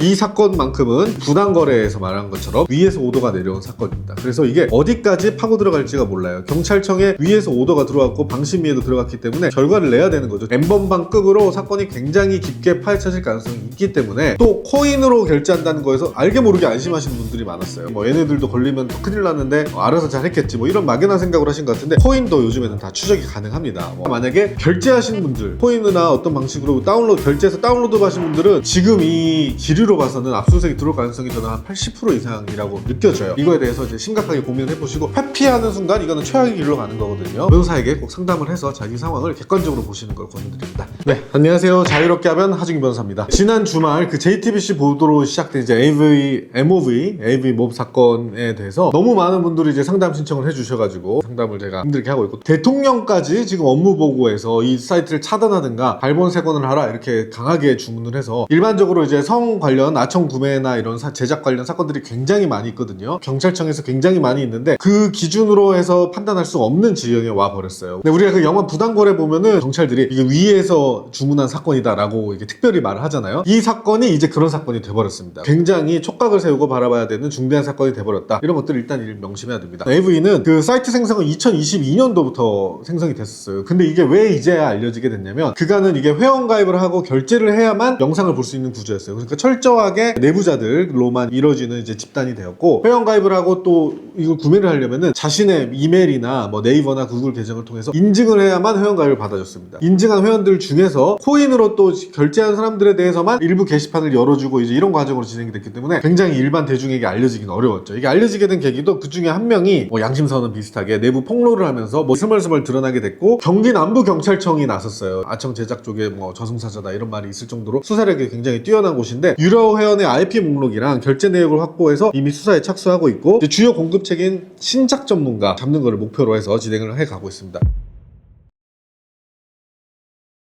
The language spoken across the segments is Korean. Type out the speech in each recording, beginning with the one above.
이 사건만큼은 부당 거래에서 말한 것처럼 위에서 오더가 내려온 사건입니다. 그래서 이게 어디까지 파고 들어갈지가 몰라요. 경찰청에 위에서 오더가 들어왔고 방심위에도 들어갔기 때문에 결과를 내야 되는 거죠. 엠번방급으로 사건이 굉장히 깊게 파헤쳐질 가능성이 있기 때문에 또 코인으로 결제한다는 거에서 알게 모르게 안심하시는 분들이 많았어요. 뭐 얘네들도 걸리면 또 큰일 났는데 어, 알아서 잘했겠지 뭐 이런 막연한 생각을 하신 것 같은데 코인도 요즘에는 다 추적이 가능합니다. 뭐 만약에 결제하신 분들 코인이나 어떤 방식으로 다운로드 결제해서 다운로드 하신 분들은 지금 이 기류 로 봐서는 압수수색이 들어올 가능성이 저는 한 80% 이상이라고 느껴져요. 이거에 대해서 이제 심각하게 고민을 해보시고 회피하는 순간 이거는 최악의 길로 가는 거거든요. 변호사에게 꼭 상담을 해서 자기 상황을 객관적으로 보시는 걸 권유드립니다. 네, 안녕하세요. 자유롭게 하면 하중기 변호사입니다. 지난 주말 그 JTBC 보도로 시작된 이제 AV, MOV, AV 몹 사건에 대해서 너무 많은 분들이 이제 상담 신청을 해주셔가지고 상담을 제가 힘들게 하고 있고 대통령까지 지금 업무 보고에서 이 사이트를 차단하든가 발본 세건을 하라 이렇게 강하게 주문을 해서 일반적으로 이제 성 관련 아청 구매나 이런 사- 제작 관련 사건들이 굉장히 많이 있거든요. 경찰청에서 굉장히 많이 있는데 그 기준으로 해서 판단할 수 없는 지형에 와 버렸어요. 근데 우리가 그 영화 부당거래 보면은 경찰들이 이게 위에서 주문한 사건이다라고 이게 특별히 말을 하잖아요. 이 사건이 이제 그런 사건이 돼버렸습니다. 굉장히 촉각을 세우고 바라봐야 되는 중대한 사건이 돼버렸다. 이런 것들을 일단 일 명심해야 됩니다. AV는 그 사이트 생성은 2022년도부터 생성이 됐었어요. 근데 이게 왜 이제야 알려지게 됐냐면 그간은 이게 회원 가입을 하고 결제를 해야만 영상을 볼 수 있는 구조였어요. 그러니까 철저 하게 내부자들로만 이루어지는 이제 집단이 되었고 회원 가입을 하고 또 이걸 구매를 하려면은 자신의 이메일이나 뭐 네이버나 구글 계정을 통해서 인증을 해야만 회원 가입을 받아줬습니다. 인증한 회원들 중에서 코인으로 또 결제한 사람들에 대해서만 일부 게시판을 열어주고 이제 이런 과정으로 진행이 됐기 때문에 굉장히 일반 대중에게 알려지긴 어려웠죠. 이게 알려지게 된 계기도 그 중에 한 명이 뭐 양심선언 비슷하게 내부 폭로를 하면서 뭐 스멀스멀 드러나게 됐고 경기 남부 경찰청이 나섰어요. 아청 제작 쪽에 뭐 저승사자다 이런 말이 있을 정도로 수사력이 굉장히 뛰어난 곳인데 유료 회원의 IP 목록이랑 결제 내역을 확보해서 이미 수사에 착수하고 있고 주요 공급책인 신작 전문가 잡는 거를 목표로 해서 진행을 해 가고 있습니다.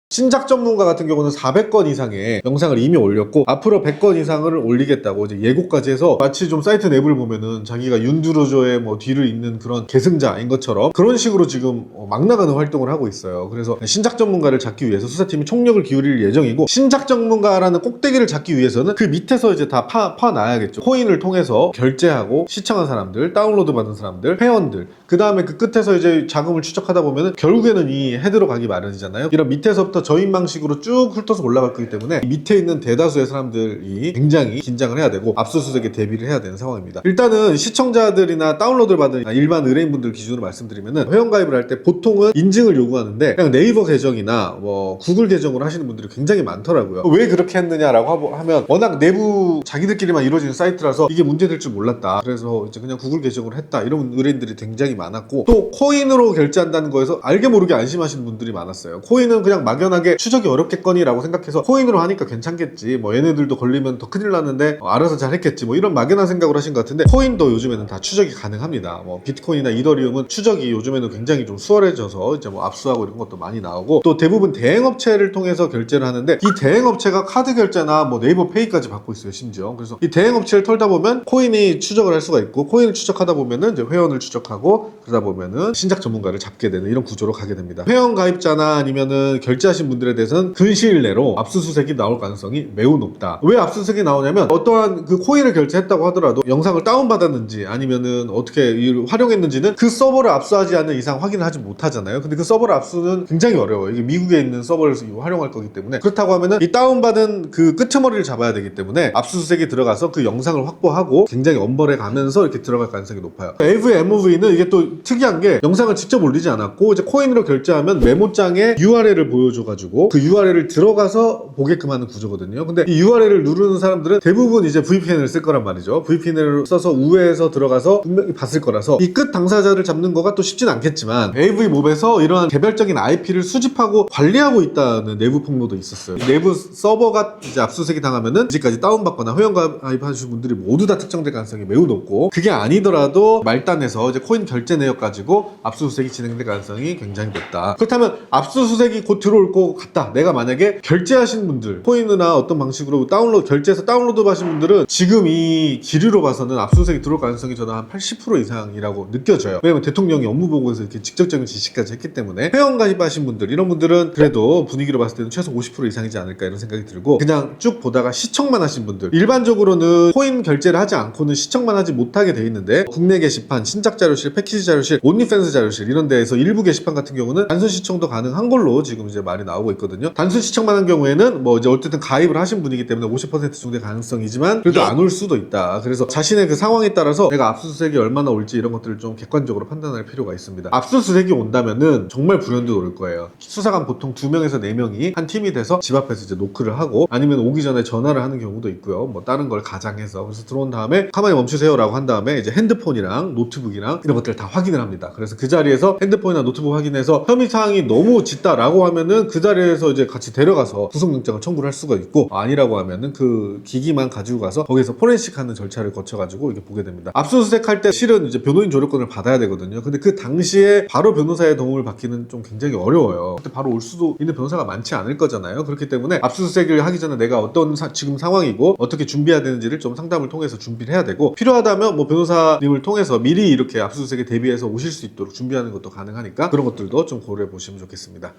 신작 전문가 같은 경우는 400건 이상의 영상을 이미 올렸고 앞으로 100건 이상을 올리겠다고 이제 예고까지 해서 마치 좀 사이트 내부를 보면은 자기가 윤두루조의 뭐 뒤를 잇는 그런 계승자인 것처럼 그런 식으로 지금 어, 막 나가는 활동을 하고 있어요. 그래서 신작 전문가를 잡기 위해서 수사팀이 총력을 기울일 예정이고 신작 전문가라는 꼭대기를 잡기 위해서는 그 밑에서 이제 다 파, 파놔야겠죠. 코인을 통해서 결제하고 시청한 사람들, 다운로드 받은 사람들, 회원들 그 다음에 그 끝에서 이제 자금을 추적하다 보면은 결국에는 이 헤드로 가기 마련이잖아요. 이런 밑에서부터 저인 방식으로 쭉 훑어서 올라갈 거기 때문에 이 밑에 있는 대다수의 사람들이 굉장히 긴장을 해야 되고 압수수색에 대비를 해야 되는 상황입니다. 일단은 시청자들이나 다운로드를 받은 일반 의뢰인분들 기준으로 말씀드리면은 회원가입을 할 때 보통은 인증을 요구하는데 그냥 네이버 계정이나 뭐 구글 계정으로 하시는 분들이 굉장히 많더라고요. 왜 그렇게 했느냐라고 하면 워낙 내부 자기들끼리만 이루어지는 사이트라서 이게 문제될 줄 몰랐다. 그래서 이제 그냥 구글 계정으로 했다. 이런 의뢰인들이 굉장히 많았고 또 코인으로 결제한다는 거에서 알게 모르게 안심하시는 분들이 많았어요. 코인은 그냥 막연 하게 추적이 어렵겠거니라고 생각해서 코인으로 하니까 괜찮겠지. 뭐 얘네들도 걸리면 더 큰일 났는데 어, 알아서 잘했겠지. 뭐 이런 막연한 생각을 하신 것 같은데 코인도 요즘에는 다 추적이 가능합니다. 뭐 비트코인이나 이더리움은 추적이 요즘에는 굉장히 좀 수월해져서 이제 뭐 압수하고 이런 것도 많이 나오고 또 대부분 대행업체를 통해서 결제를 하는데 이 대행업체가 카드 결제나 뭐 네이버 페이까지 받고 있어요 심지어 그래서 이 대행업체를 털다 보면 코인이 추적을 할 수가 있고 코인을 추적하다 보면은 이제 회원을 추적하고 그러다 보면은 신작 전문가를 잡게 되는 이런 구조로 가게 됩니다 회원 가입자나 아니면은 결제하신 분들에 대해서는 근시일 내로 압수수색이 나올 가능성이 매우 높다 왜 압수수색이 나오냐면 어떠한 그 코인을 결제했다고 하더라도 영상을 다운받았는지 아니면은 어떻게 이- 활용했는지는 그 서버를 압수하지 않는 이상 확인을 하지 못하잖아요. 근데 그 서버를 압수는 굉장히 어려워요. 이게 미국에 있는 서버를 활용할 거기 때문에 그렇다고 하면은 이 다운받은 그 끄트머리를 잡아야 되기 때문에 압수수색이 들어가서 그 영상을 확보하고 굉장히 엄벌해 가면서 이렇게 들어갈 가능성이 높아요. AV, MOV는 이게 또 특이한 게 영상을 직접 올리지 않았고 이제 코인으로 결제하면 메모장에 URL을 보여 줘가지고 그 URL을 들어가서 보게끔 하는 구조거든요. 근데 이 URL을 누르는 사람들은 대부분 이제 VPN을 쓸 거란 말이죠. VPN을 써서 우회해서 들어가서 분명히 봤을 거라서 이 끝 당사자를 잡는 거가 또 쉽진 않겠지만 AV 몹에서 이러한 개별적인 IP를 수집하고 관리하고 있다는 내부 폭로도 있었어요. 내부 서버가 이제 압수수색이 당하면은 이제까지 다운받거나 회원 가입하신 분들이 모두 다 특정될 가능성이 매우 높고 그게 아니더라도 말단에서 이제 코인 결제 내역 가지고 압수수색이 진행될 가능성이 굉장히 높다. 그렇다면 압수수색이 곧 들어올 보고 갔다. 내가 만약에 결제하신 분들, 코인이나 어떤 방식으로 다운로드, 결제해서 다운로드 하신 분들은 지금 이 기류로 봐서는 압수수색이 들어올 가능성이 저는 한 80% 이상이라고 느껴져요. 왜냐면 대통령이 업무 보고에서 이렇게 직접적인 지시까지 했기 때문에 회원 가입하신 분들, 이런 분들은 그래도 분위기로 봤을 때는 최소 50% 이상이지 않을까 이런 생각이 들고 그냥 쭉 보다가 시청만 하신 분들, 일반적으로는 코인 결제를 하지 않고는 시청만 하지 못하게 돼 있는데 국내 게시판, 신작 자료실, 패키지 자료실, 온리팬스 자료실 이런 데에서 일부 게시판 같은 경우는 단순 시청도 가능한 걸로 지금 이제 말이 나오고 있거든요. 단순 시청만 한 경우에는 뭐 이제 어쨌든 가입을 하신 분이기 때문에 50% 정도의 가능성이지만 그래도 안올 수도 있다. 그래서 자신의 그 상황에 따라서 내가 압수수색이 얼마나 올지 이런 것들을 좀 객관적으로 판단할 필요가 있습니다. 압수수색이 온다면은 정말 불현듯 올 거예요. 수사관 보통 2명에서 4명이 한 팀이 돼서 집 앞에서 이제 노크를 하고 아니면 오기 전에 전화를 하는 경우도 있고요. 뭐 다른 걸 가장해서 그래서 들어온 다음에 가만히 멈추세요라고 한 다음에 이제 핸드폰이랑 노트북이랑 이런 것들을 다 확인을 합니다. 그래서 그 자리에서 핸드폰이나 노트북 확인해서 혐의 사항이 너무 짙다라고 하면은 그 자리에서 이제 같이 데려가서 구속영장을 청구를 할 수가 있고 아니라고 하면은 그 기기만 가지고 가서 거기서 포렌식 하는 절차를 거쳐가지고 이렇게 보게 됩니다. 압수수색 할 때 실은 이제 변호인 조력권을 받아야 되거든요. 근데 그 당시에 바로 변호사의 도움을 받기는 좀 굉장히 어려워요. 그때 바로 올 수도 있는 변호사가 많지 않을 거잖아요. 그렇기 때문에 압수수색을 하기 전에 내가 어떤 사- 지금 상황이고 어떻게 준비해야 되는지를 좀 상담을 통해서 준비를 해야 되고 필요하다면 뭐 변호사님을 통해서 미리 이렇게 압수수색에 대비해서 오실 수 있도록 준비하는 것도 가능하니까 그런 것들도 좀 고려해 보시면 좋겠습니다.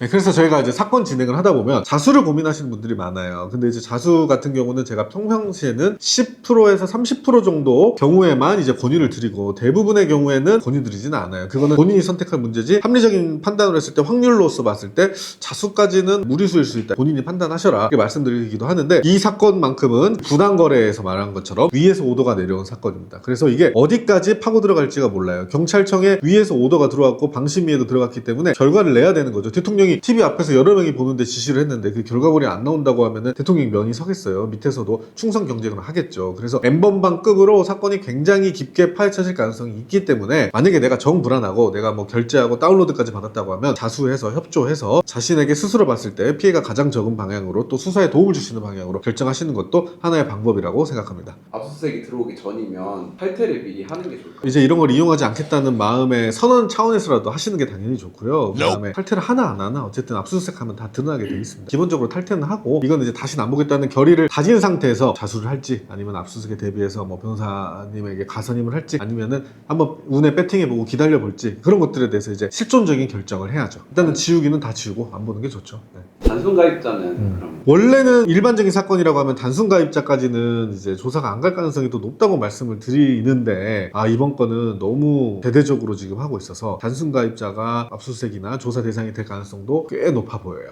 네, 그래서 저희가 이제 사건 진행을 하다 보면 자수를 고민하시는 분들이 많아요. 근데 이제 자수 같은 경우는 제가 평상시에는 10%에서 30% 정도 경우에만 이제 권유를 드리고 대부분의 경우에는 권유 드리지는 않아요. 그거는 본인이 선택할 문제지 합리적인 판단을 했을 때 확률로서 봤을 때 자수까지는 무리수일 수 있다. 본인이 판단하셔라. 이렇게 말씀드리기도 하는데 이 사건만큼은 부당거래에서 말한 것처럼 위에서 오더가 내려온 사건입니다. 그래서 이게 어디까지 파고 들어갈지가 몰라요. 경찰청에 위에서 오더가 들어왔고 방심위에도 들어갔기 때문에 결과를 내야 되는 거죠. 대통령이 TV 앞에서 여러 명이 보는데 지시를 했는데 그 결과물이 안 나온다고 하면은 대통령이 면이 서겠어요. 밑에서도 충성 경쟁을 하겠죠. 그래서 엠번방급으로 사건이 굉장히 깊게 파헤쳐질 가능성이 있기 때문에 만약에 내가 정 불안하고 내가 뭐 결제하고 다운로드까지 받았다고 하면 자수해서 협조해서 자신에게 스스로 봤을 때 피해가 가장 적은 방향으로 또 수사에 도움을 줄 수 있는 방향으로 결정하시는 것도 하나의 방법이라고 생각합니다. 압수수색이 들어오기 전이면 탈퇴를 미리 하는 게 좋을까요? 이제 이런 걸 이용하지 않겠다는 마음의 선언 차원에서라도 하시는 게 당연히 좋고요. 그 다음에 탈퇴를 하나 안 하나 어쨌든 압수수색하면 다 드러나게 돼 있습니다. 기본적으로 탈퇴는 하고 이건 이제 다시는 안 보겠다는 결의를 다진 상태에서 자수를 할지 아니면 압수수색에 대비해서 뭐 변호사님에게 가선임을 할지 아니면은 한번 운에 배팅해보고 기다려볼지 그런 것들에 대해서 이제 실존적인 결정을 해야죠. 일단은 지우기는 다 지우고 안 보는 게 좋죠. 네. 단순 가입자는 음. 그럼 원래는 일반적인 사건이라고 하면 단순 가입자까지는 이제 조사가 안 갈 가능성이 더 높다고 말씀을 드리는데 아 이번 건은 너무 대대적으로 지금 하고 있어서 단순 가입자가 압수수색이나 조사 대상이 될 가능성 도 꽤 높아 보여요.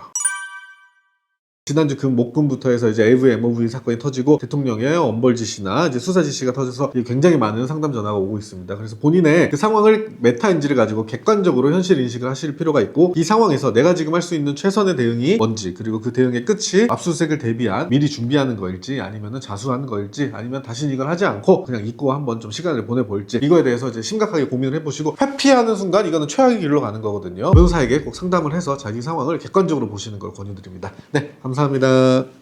지난주 금 목금부터 해서 이제 AV, MOV 사건이 터지고 대통령의 엄벌 지시나 이제 수사 지시가 터져서 굉장히 많은 상담 전화가 오고 있습니다. 그래서 본인의 그 상황을 메타인지를 가지고 객관적으로 현실 인식을 하실 필요가 있고 이 상황에서 내가 지금 할 수 있는 최선의 대응이 뭔지 그리고 그 대응의 끝이 압수수색을 대비한 미리 준비하는 거일지 아니면은 자수하는 거일지 아니면 다시 이걸 하지 않고 그냥 잊고 한번 좀 시간을 보내볼지 이거에 대해서 이제 심각하게 고민을 해보시고 회피하는 순간 이거는 최악의 길로 가는 거거든요. 변호사에게 꼭 상담을 해서 자기 상황을 객관적으로 보시는 걸 권유드립니다. 네, 감사합니다.